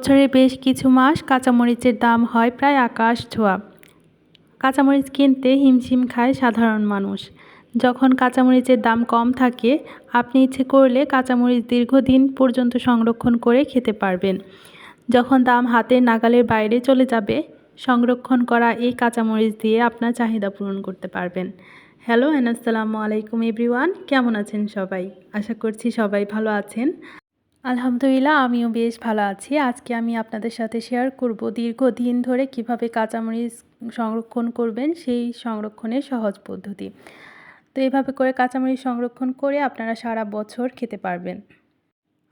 বছরে বেশ কিছু মাস কাঁচামরিচের দাম হয় প্রায় আকাশ ছোঁয়া। কাঁচামরিচ কিনতে হিমশিম খায় সাধারণ মানুষ। যখন কাঁচামরিচের দাম কম থাকে, আপনি ইচ্ছে করলে কাঁচামরিচ দীর্ঘদিন পর্যন্ত সংরক্ষণ করে খেতে পারবেন। যখন দাম হাতের নাগালের বাইরে চলে যাবে, সংরক্ষণ করা এই কাঁচামরিচ দিয়ে আপনার চাহিদা পূরণ করতে পারবেন। হ্যালো অ্যান্ড আসসালামু আলাইকুম এভরিওয়ান, কেমন আছেন সবাই? আশা করছি সবাই ভালো আছেন। আলহামদুলিল্লাহ, আমিও বেশ ভালো আছি। আজকে আমি আপনাদের সাথে শেয়ার করব দীর্ঘদিন ধরে কীভাবে কাঁচামরিচ সংরক্ষণ করবেন, সেই সংরক্ষণের সহজ পদ্ধতি। তো এভাবে করে কাঁচামরিচ সংরক্ষণ করে আপনারা সারা বছর খেতে পারবেন।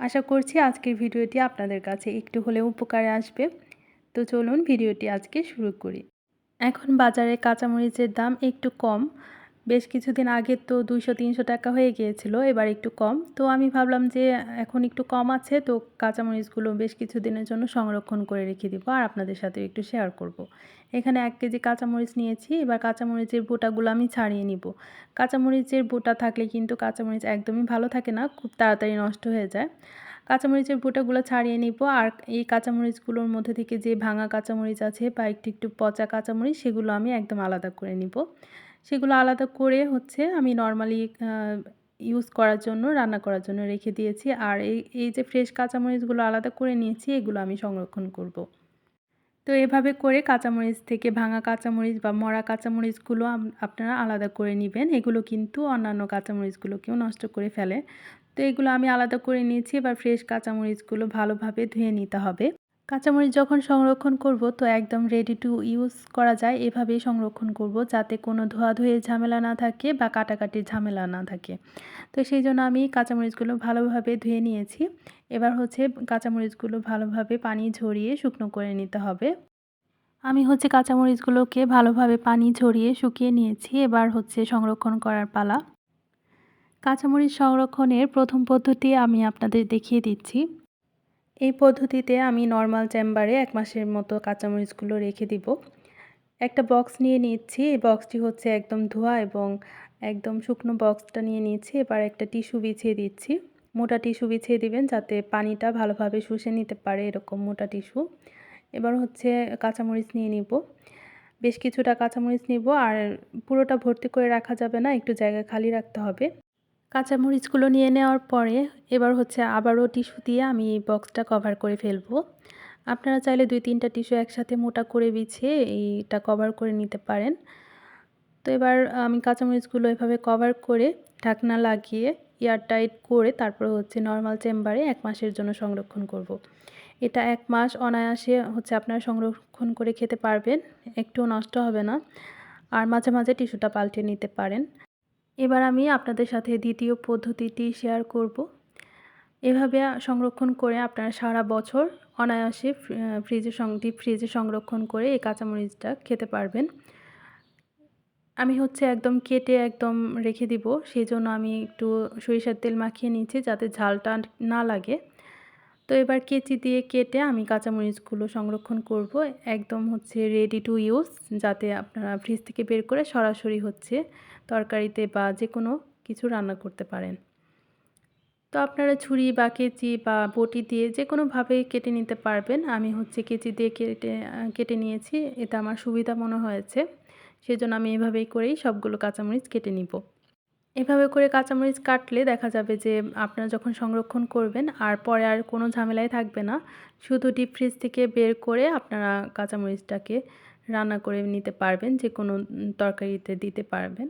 আশা করছি আজকের ভিডিওটি আপনাদের কাছে একটু হলেও উপকারে আসবে। তো চলুন ভিডিওটি আজকে শুরু করি। এখন বাজারে কাঁচামরিচের দাম একটু কম। বেশ কিছুদিন আগে তো দুইশো, তিনশো টাকা হয়ে গিয়েছিল, এবার একটু কম। তো আমি ভাবলাম যে, এখন একটু কম আছে, তো কাঁচামরিচগুলো বেশ কিছুদিনের জন্য সংরক্ষণ করে রেখে দিব আর আপনাদের সাথে একটু শেয়ার করব। এখানে এক কেজি কাঁচামরিচ নিয়েছি, এবার কাঁচামরিচের বোটাগুলো আমি ছাড়িয়ে নিব। কাঁচামরিচের বোটা থাকলে কিন্তু কাঁচামরিচ একদমই ভালো থাকে না, খুব তাড়াতাড়ি নষ্ট হয়ে যায়। কাঁচামরিচের বোটাগুলো ছাড়িয়ে নিব আর এই কাঁচামরিচগুলোর মধ্যে থেকে যে ভাঙা কাঁচামরিচ আছে বা একটু একটু পচা কাঁচামরিচ, সেগুলো আমি একদম আলাদা করে নিব। সেগুলো আলাদা করে হচ্ছে আমি নর্মালি ইউজ করার জন্য, রান্না করার জন্য রেখে দিয়েছি। আর এই এই যে ফ্রেশ কাঁচামরিচগুলো আলাদা করে নিয়েছি, এগুলো আমি সংরক্ষণ করব। তো এভাবে করে কাঁচামরিচ থেকে ভাঙা কাঁচামরিচ বা মরা কাঁচামরিচগুলো আপনারা আলাদা করে নেবেন। এগুলো কিন্তু অন্যান্য কাঁচামরিচগুলোকেও নষ্ট করে ফেলে। তো এগুলো আমি আলাদা করে নিয়েছি। এবার ফ্রেশ কাঁচামরিচগুলো ভালোভাবে ধুয়ে নিতে হবে। কাঁচামরিচ যখন সংরক্ষণ করব, তো একদম রেডি টু ইউজ করা যায়। এভাবেই সংরক্ষণ করব, যাতে কোনো ধোয়াধুয়ের ঝামেলা না থাকে বা কাটাকাটির ঝামেলা না থাকে। তো সেই জন্য আমি কাঁচামরিচগুলো ভালোভাবে ধুয়ে নিয়েছি। এবার হচ্ছে কাঁচামরিচগুলো ভালোভাবে পানি ঝরিয়ে শুকনো করে নিতে হবে। আমি হচ্ছে কাঁচামরিচগুলোকে ভালোভাবে পানি ঝরিয়ে শুকিয়ে নিয়েছি। এবার হচ্ছে সংরক্ষণ করার পালা। কাঁচামরিচ সংরক্ষণের প্রথম পদ্ধতি আমি আপনাদের দেখিয়ে দিচ্ছি। এই পদ্ধতিতে আমি নর্মাল চেম্বারে এক মাসের মতো কাঁচামরিচগুলো রেখে দিব। একটা বক্স নিয়ে নিচ্ছি। এই বক্সটি হচ্ছে একদম ধোয়া এবং একদম শুকনো বক্সটা নিয়ে নিচ্ছি। এবার একটা টিস্যু বিছিয়ে দিচ্ছি। মোটা টিস্যু বিছিয়ে দিবেন যাতে পানিটা ভালোভাবে শুষে নিতে পারে এরকম মোটা টিস্যু এবার হচ্ছে কাঁচামরিচ নিয়ে নিব। বেশ কিছুটা কাঁচামরিচ নিব আর পুরোটা ভর্তি করে রাখা যাবে না, একটু জায়গা খালি রাখতে হবে। কাঁচামরিচগুলো নিয়ে নেওয়ার পরে এবার হচ্ছে আবারও টিস্যু দিয়ে আমি এই বক্সটা কভার করে ফেলব। আপনারা চাইলে দুই তিনটা টিস্যু একসাথে মোটা করে বিছিয়ে এইটা কভার করে নিতে পারেন। তো এবার আমি কাঁচামরিচগুলো এভাবে কভার করে ঢাকনা লাগিয়ে এয়ারটাইট করে তারপর হচ্ছে নর্মাল চেম্বারে এক মাসের জন্য সংরক্ষণ করব। এটা এক মাস অনায়াসে হচ্ছে আপনারা সংরক্ষণ করে খেতে পারবেন একটু নষ্ট হবে না। আর মাঝে মাঝে টিস্যুটা পাল্টে নিতে পারেন। এবার আমি আপনাদের সাথে দ্বিতীয় পদ্ধতিটি শেয়ার করব। এভাবে সংরক্ষণ করে আপনারা সারা বছর অনায়াসে ফ্রিজে ডিপ ফ্রিজে সংরক্ষণ করে এই কাঁচামরিচটা খেতে পারবেন। আমি হচ্ছে একদম কেটে একদম রেখে দিব সেই জন্য আমি একটু সরিষার তেল মাখিয়ে নিয়েছি যাতে ঝালটা না লাগে। তো এবার কেচি দিয়ে কেটে আমি কাঁচামরিচগুলো সংরক্ষণ করব। একদম হচ্ছে রেডি টু ইউজ যাতে আপনারা ফ্রিজ থেকে বের করে সরাসরি হচ্ছে তরকারিতে বা যে কোনো কিছু রান্না করতে পারেন। তো আপনারা ছুরি বা কেচি বা বটি দিয়ে যে কোনোভাবে কেটে নিতে পারবেন। আমি হচ্ছে কেচি দিয়ে কেটে কেটে নিয়েছি, এটা আমার সুবিধা মনে হয়েছে। সেজন্য আমি এভাবেই করেই সবগুলো কাঁচামরিচ কেটে নিব। এভাবে করে কাঁচামরিচ কাটলে দেখা যাবে যে আপনারা যখন সংরক্ষণ করবেন আর পরে আর কোনো ঝামেলাই থাকবে না, শুধু ডিপ ফ্রিজ থেকে বের করে আপনারা কাঁচামরিচটাকে রান্না করে নিতে পারবেন, যে কোনো তরকারিতে দিতে পারবেন।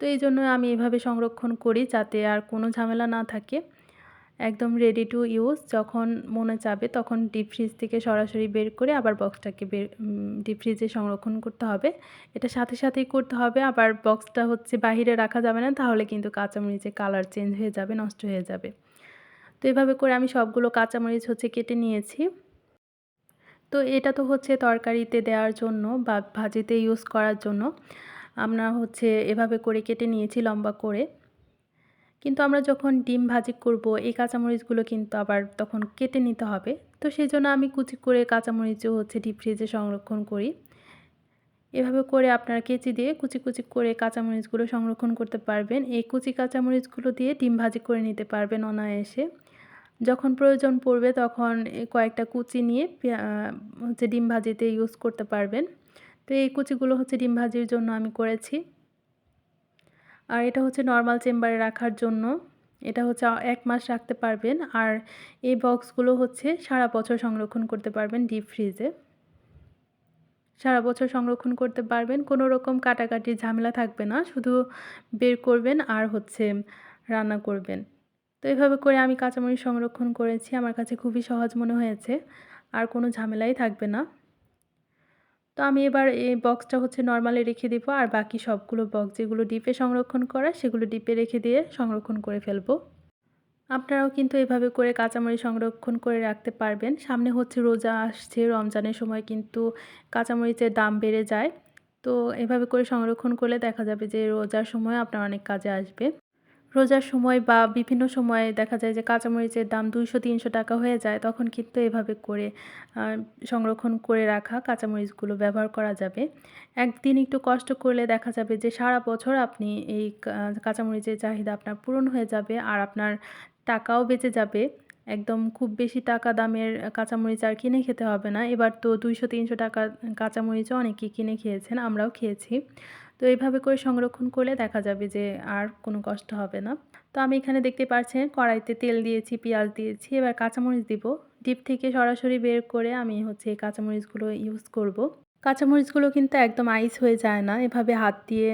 তো এই জন্য আমি এভাবে সংরক্ষণ করি যাতে আর কোনো ঝামেলা না থাকে। একদম রেডি টু ইউজ যখন মনে চাবে তখন ডিপ ফ্রিজ থেকে সরাসরি বের করে আবার বক্সটাকে বের ডিপ ফ্রিজে সংরক্ষণ করতে হবে। এটা সাথে সাথেই করতে হবে, আবার বক্সটা হচ্ছে বাহিরে রাখা যাবে না, তাহলে কিন্তু কাঁচামরিচের কালার চেঞ্জ হয়ে যাবে, নষ্ট হয়ে যাবে। তো এভাবে করে আমি সবগুলো কাঁচামরিচ হচ্ছে কেটে নিয়েছি। তো এটা তো হচ্ছে তরকারিতে দেওয়ার জন্য বা ভাজিতে ইউজ করার জন্য। আমরা হচ্ছে এভাবে করে কেটে নিয়েছি লম্বা করে। কিন্তু আমরা যখন ডিম ভাজি করব, এই কাঁচামরিচগুলো কিন্তু আবার তখন কেটে নিতে হবে। তো সেই জন্য আমি কুচি করে কাঁচামরিচও হচ্ছে ডিপ ফ্রিজে সংরক্ষণ করি। এভাবে করে আপনারা কেচি দিয়ে কুচি কুচি করে কাঁচামরিচগুলো সংরক্ষণ করতে পারবেন। এই কুচি কাঁচামরিচগুলো দিয়ে ডিম ভাজি করে নিতে পারবেন অনায়াসে। যখন প্রয়োজন পড়বে তখন কয়েকটা কুচি নিয়ে হচ্ছে ডিম ভাজিতে ইউজ করতে পারবেন। তো এই কুচিগুলো হচ্ছে ডিম ভাজির জন্য আমি করেছি। আর এটা হচ্ছে নর্মাল চেম্বারে রাখার জন্য। এটা হচ্ছে এক মাস রাখতে পারবেন। আর এই বক্সগুলো হচ্ছে সারা বছর সংরক্ষণ করতে পারবেন ডিপ ফ্রিজে সারা বছর সংরক্ষণ করতে পারবেন। কোনো রকম কাটাকাটির ঝামেলা থাকবে না। শুধু বের করবেন আর হচ্ছে রান্না করবেন। তো এভাবে করে আমি কাঁচামরিচ সংরক্ষণ করেছি। আমার কাছে খুবই সহজ মনে হয়েছে। আর কোনো ঝামেলাই থাকবে না। তো আমি এবার এই বক্সটা হচ্ছে নর্মালি রেখে দেবো। আর বাকি সবগুলো বক্স যেগুলো ডিপে সংরক্ষণ করা, সেগুলো ডিপে রেখে দিয়ে সংরক্ষণ করে ফেলব। আপনারাও কিন্তু এভাবে করে কাঁচামরিচ সংরক্ষণ করে রাখতে পারবেন। সামনে হচ্ছে রোজা আসছে, রমজানের সময় কিন্তু কাঁচামরিচের দাম বেড়ে যায়। তো এভাবে করে সংরক্ষণ করলে দেখা যাবে যে রোজার সময় আপনার অনেক কাজে আসবে। রোজার সময় বা বিভিন্ন সময়ে দেখা যায় যে কাঁচামরিচের দাম দুইশো, তিনশো টাকা হয়ে যায়, তখন কিন্তু এভাবে করে সংরক্ষণ করে রাখা কাঁচামরিচগুলো ব্যবহার করা যাবে। একদিন একটু কষ্ট করলে দেখা যাবে যে সারা বছর আপনি এই কাঁচামরিচের চাহিদা আপনার পূরণ হয়ে যাবে আর আপনার টাকাও বেঁচে যাবে। একদম খুব বেশি টাকা দামের কাঁচামরিচ আর কিনে খেতে হবে না। এবার তো দুইশো, তিনশো টাকার কাঁচামরিচও অনেকেই কিনে খেয়েছেন, আমরাও খেয়েছি। তো এইভাবে করে সংরক্ষণ করলে দেখা যাবে যে আর কোনো কষ্ট হবে না। তো আমি এখানে দেখতে পাচ্ছেন কড়াইতে তেল দিয়েছি, পেঁয়াজ দিয়েছি, এবার কাঁচামরিচ দিব। ডিপ থেকে সরাসরি বের করে আমি হচ্ছে কাঁচামরিচগুলো ইউজ করব। কাঁচামরিচগুলো কিন্তু একদম আইস হয়ে যায় না, এভাবে হাত দিয়ে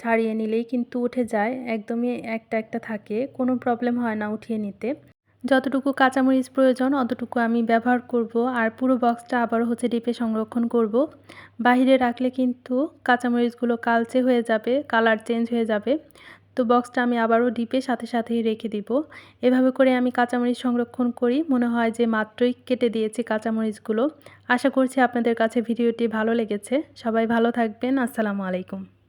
ছাড়িয়ে নিলেই কিন্তু উঠে যায়, একদমই একটা একটা থাকে, কোনো প্রবলেম হয় না উঠিয়ে নিতে। যতটুকু কাঁচামরিচ প্রয়োজন, অতটুকু আমি ব্যবহার করব। আর পুরো বক্সটা আবার হচ্ছে ডিপে সংরক্ষণ করব। বাহিরে রাখলে কিন্তু কাঁচামরিচগুলো কালচে হয়ে যাবে কালার চেঞ্জ হয়ে যাবে। তো বক্সটা আমি আবারও ডিপে সাথে সাথেই রেখে দিব। এভাবে করে আমি কাঁচামরিচ সংরক্ষণ করি। মনে হয় যে মাত্রই কেটে দিয়েছি কাঁচামরিচগুলো। আশা করছি আপনাদের কাছে ভিডিওটি ভালো লেগেছে। সবাই ভালো থাকবেন। আসসালামু আলাইকুম।